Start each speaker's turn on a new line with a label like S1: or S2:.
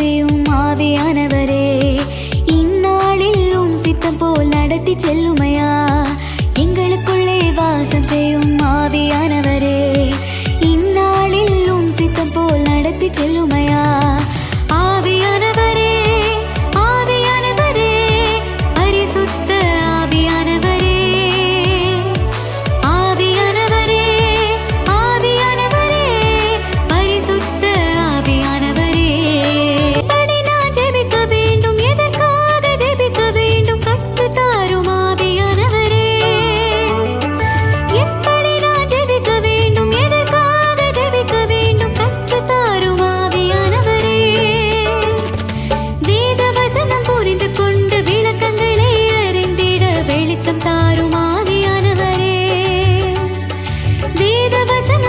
S1: செய்யும் ஆவியானவரே. இந்நாளில் உம் சித்தம் போல் நடத்தி செல்லுமையா? எங்களுக்குள்ளே வாசம் செய்யும் ஆவியானவரே. இந்நாளில் உம் சித்தம் போல் நடத்தி செல்லுமையா? வேதவச